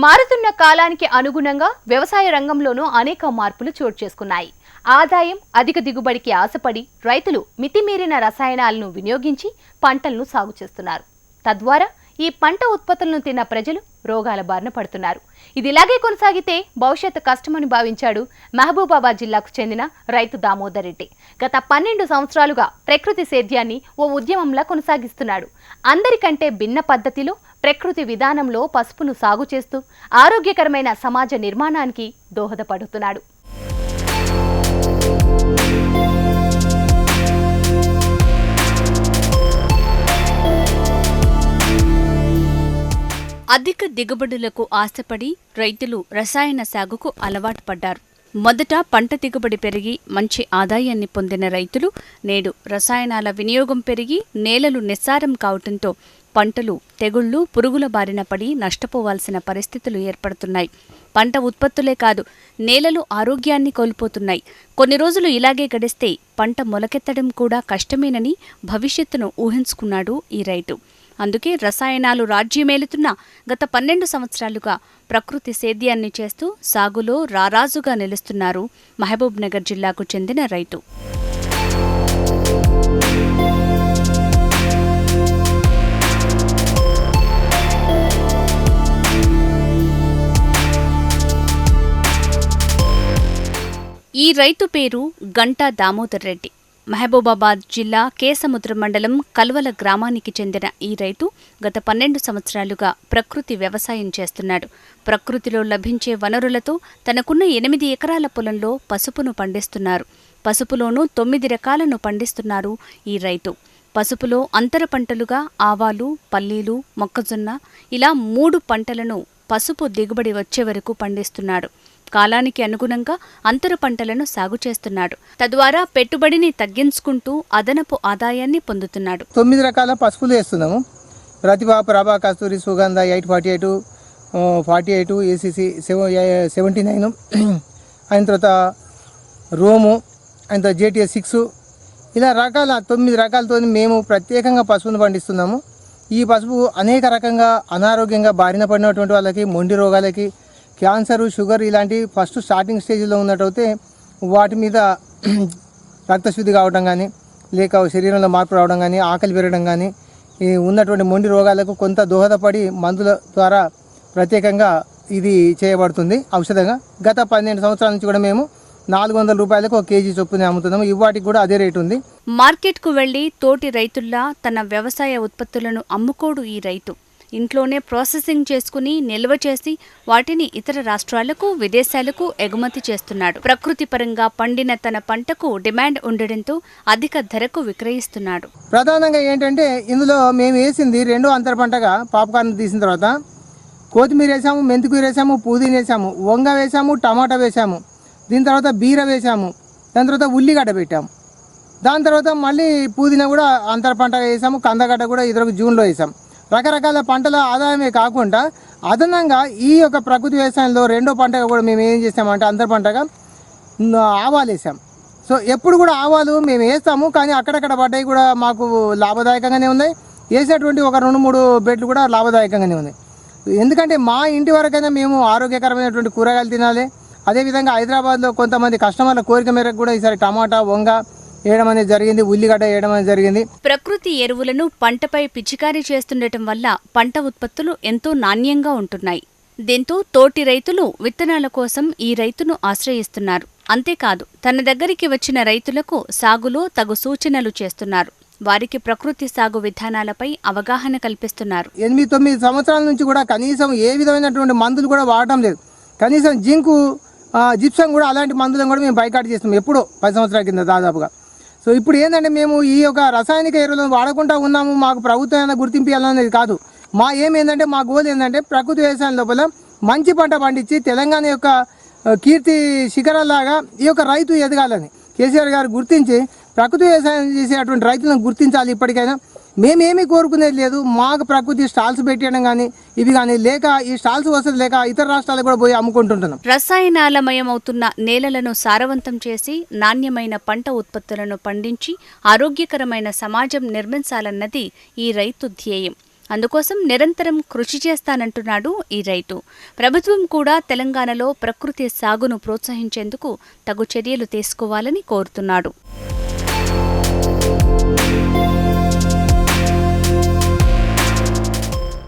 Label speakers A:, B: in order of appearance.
A: మారుతున్న కాలానికి అనుగుణంగా వ్యవసాయ రంగంలోనూ అనేక మార్పులు చోటు చేసుకున్నాయి. ఆదాయం అధిక దిగుబడికి ఆశపడి రైతులు మితిమీరిన రసాయనాలను వినియోగించి పంటలను సాగు చేస్తున్నారు. తద్వారా ఈ పంట ఉత్పత్తులను తిన్న ప్రజలు రోగాల బారిన పడుతున్నారు. ఇది ఇలాగే కొనసాగితే భవిష్యత్తు కష్టమని భావించాడు మహబూబాబాద్ జిల్లాకు చెందిన రైతు దామోదర్ రెడ్డి. గత పన్నెండు సంవత్సరాలుగా ప్రకృతి సేద్యాన్ని ఓ ఉద్యమంలా కొనసాగిస్తున్నాడు. అందరికంటే భిన్న పద్ధతిలో ప్రకృతి విధానంలో పసుపును సాగు చేస్తూ ఆరోగ్యకరమైన సమాజ నిర్మాణానికి దోహదపడుతున్నాడు.
B: అధిక దిగుబడులకు ఆశపడి రైతులు రసాయన సాగుకు అలవాటు పడ్డారు. మొదట పంట దిగుబడి పెరిగి మంచి ఆదాయాన్ని పొందిన రైతులు నేడు రసాయనాల వినియోగం పెరిగి నేలలు నిస్సారం కావటంతో పంటలు తెగుళ్ళు పురుగుల బారిన పడి నష్టపోవాల్సిన పరిస్థితులు ఏర్పడుతున్నాయి. పంట ఉత్పత్తులే కాదు నేలలు ఆరోగ్యాన్ని కోల్పోతున్నాయి. కొన్ని రోజులు ఇలాగే గడిస్తే పంట మొలకెత్తడం కూడా కష్టమేనని భవిష్యత్తును ఊహించుకున్నాడు ఈ రైతు. అందుకే రసాయనాలు రాజ్యమేలుతున్న గత పన్నెండు సంవత్సరాలుగా ప్రకృతి సేద్యాన్ని చేస్తూ సాగులో రారాజుగా నిలుస్తున్నారు మహబూబ్నగర్ జిల్లాకు చెందిన రైతు. రైతు పేరు గంటా దామోదర్ రెడ్డి. మహబూబాబాద్ జిల్లా కేసముద్ర మండలం కల్వల గ్రామానికి చెందిన ఈ రైతు గత పన్నెండు సంవత్సరాలుగా ప్రకృతి వ్యవసాయం చేస్తున్నాడు. ప్రకృతిలో లభించే వనరులతో తనకున్న ఎనిమిది ఎకరాల పొలంలో పసుపును పండిస్తున్నారు. పసుపులోనూ తొమ్మిది రకాలను పండిస్తున్నారు ఈ రైతు. పసుపులో అంతర పంటలుగా ఆవాలు పల్లీలు మొక్కజొన్న ఇలా మూడు పంటలను పసుపు దిగుబడి వచ్చే వరకు పండిస్తున్నాడు. కాలానికి అనుగుణంగా అంతర పంటలను సాగు చేస్తున్నాడు. తద్వారా పెట్టుబడిని తగ్గించుకుంటూ అదనపు ఆదాయాన్ని పొందుతున్నాడు.
C: తొమ్మిది రకాల పసుపులు వేస్తున్నాము. Pratibha Prabha Kasturi Sugandha eight forty eight forty eight ACC seven seventy nine అయిన తర్వాత రోము అయిన తర్వాత జేటీఎస్ సిక్స్. ఇలా రకాల తొమ్మిది రకాలతో మేము ప్రత్యేకంగా పసుపును పండిస్తున్నాము. ఈ పసుపు అనేక రకంగా అనారోగ్యంగా బారిన పడినటువంటి వాళ్ళకి మొండి రోగాలకి క్యాన్సర్ షుగర్ ఇలాంటి ఫస్ట్ స్టార్టింగ్ స్టేజ్లో ఉన్నట్టయితే వాటి మీద రక్తశుద్ధి కావడం కానీ లేక శరీరంలో మార్పు రావడం కానీ ఆకలి పెరగడం కానీ ఈ ఉన్నటువంటి మొండి రోగాలకు కొంత దోహదపడి మందుల ద్వారా ప్రత్యేకంగా ఇది చేయబడుతుంది ఔషధంగా. గత పన్నెండు సంవత్సరాల నుంచి కూడా మేము నాలుగు వందల రూపాయలకు ఒక కేజీ చొప్పున అమ్ముతున్నాము. ఇవాటికి కూడా అదే రేటు ఉంది.
B: మార్కెట్కు వెళ్ళి తోటి రైతుల్లా తన వ్యవసాయ ఉత్పత్తులను అమ్ముకోడు ఈ రైతు. ఇంట్లోనే ప్రాసెసింగ్ చేసుకుని నిల్వ చేసి వాటిని ఇతర రాష్ట్రాలకు విదేశాలకు ఎగుమతి చేస్తున్నాడు. ప్రకృతి పరంగా పండిన తన పంటకు డిమాండ్ ఉండడంతో అధిక ధరకు విక్రయిస్తున్నాడు.
C: ప్రధానంగా ఏంటంటే ఇందులో మేము వేసింది రెండో అంతర పంటగా పాపకార్న్ తీసిన తర్వాత కొత్తిమీర వేసాము మెంతికూర వేసాము పుదీన వేసాము వంగ వేసాము టమాటా వేసాము దీని తర్వాత బీర వేసాము దాని తర్వాత ఉల్లిగడ్డ పెట్టాము. దాని తర్వాత మళ్ళీ పుదీనా కూడా అంతర పంట వేసాము కందగడ్డ కూడా ఇద్దరు జూన్లో వేసాం. రకరకాల పంటల ఆదాయమే కాకుండా అదనంగా ఈ యొక్క ప్రకృతి వ్యవసాయంలో రెండో పంటగా కూడా మేము ఏం చేసామంటే అందరి పంటగా ఆవాలు వేసాం. సో ఎప్పుడు కూడా ఆవాలు మేము వేస్తాము కానీ అక్కడక్కడ పడ్డాయి కూడా మాకు లాభదాయకంగానే ఉన్నాయి. వేసేటువంటి ఒక రెండు మూడు బెడ్లు కూడా లాభదాయకంగానే ఉన్నాయి. ఎందుకంటే మా ఇంటి వరకైనా మేము ఆరోగ్యకరమైనటువంటి కూరగాయలు తినాలి. అదేవిధంగా హైదరాబాద్లో కొంతమంది కస్టమర్ల కోరిక మేరకు కూడా ఈసారి టమాటా వంగ వేయడం అనేది జరిగింది ఉల్లిగడ్డ వేయడం అనేది జరిగింది.
B: ప్రకృతి ఎరువులను పంటపై పిచికారీ చేస్తుండటం వల్ల పంట ఉత్పత్తులు ఎంతో నాణ్యంగా ఉంటున్నాయి. దీంతో తోటి రైతులు విత్తనాల కోసం ఈ రైతును ఆశ్రయిస్తున్నారు. అంతేకాదు తన దగ్గరికి వచ్చిన రైతులకు సాగులో తగు సూచనలు చేస్తున్నారు. వారికి ప్రకృతి సాగు విధానాలపై అవగాహన కల్పిస్తున్నారు.
C: ఎనిమిది తొమ్మిది సంవత్సరాల నుంచి కూడా కనీసం ఏ విధమైనటువంటి మందులు కూడా వాడటం లేదు. కనీసం జింకు జిప్సం కూడా అలాంటి మందులను కూడా మేము బైకాట్ చేస్తాం ఎప్పుడో పది సంవత్సరాల కింద దాదాపుగా. సో ఇప్పుడు ఏంటంటే మేము ఈ యొక్క రసాయనిక ఎరువులను వాడకుండా ఉన్నాము మాకు ప్రభుత్వం ఏమైనా గుర్తింపు ఇవ్వాలనేది కాదు. మా ఏం ఏంటంటే మా గోల్ ఏంటంటే ప్రకృతి వ్యవసాయం లోపల మంచి పంట పండించి తెలంగాణ యొక్క కీర్తి శిఖరాలాగా ఈ యొక్క రైతు ఎదగాలని. కేసీఆర్ గారు గుర్తించి ప్రకృతి వ్యవసాయం చేసేటువంటి రైతులను గుర్తించాలి ఇప్పటికైనా. మేమేమీ కోరుకునేది లేదు. మాకు ప్రకృతి స్టాల్స్ పెట్టడం కానీ ఇవి కానీ లేక ఈ స్టాల్స్ వసతి లేక ఇతర రాష్ట్రాలకు కూడా పోయి అమ్ముకుంటుంటున్నాం.
B: రసాయనాలమయమవుతున్న నేలలను సారవంతం చేసి నాణ్యమైన పంట ఉత్పత్తులను పండించి ఆరోగ్యకరమైన సమాజం నిర్మించాలన్నది ఈ రైతు ధ్యేయం. అందుకోసం నిరంతరం కృషి చేస్తానంటున్నాడు ఈ రైతు. ప్రభుత్వం కూడా తెలంగాణలో ప్రకృతి సాగును ప్రోత్సహించేందుకు తగు చర్యలు తీసుకోవాలని కోరుతున్నాడు.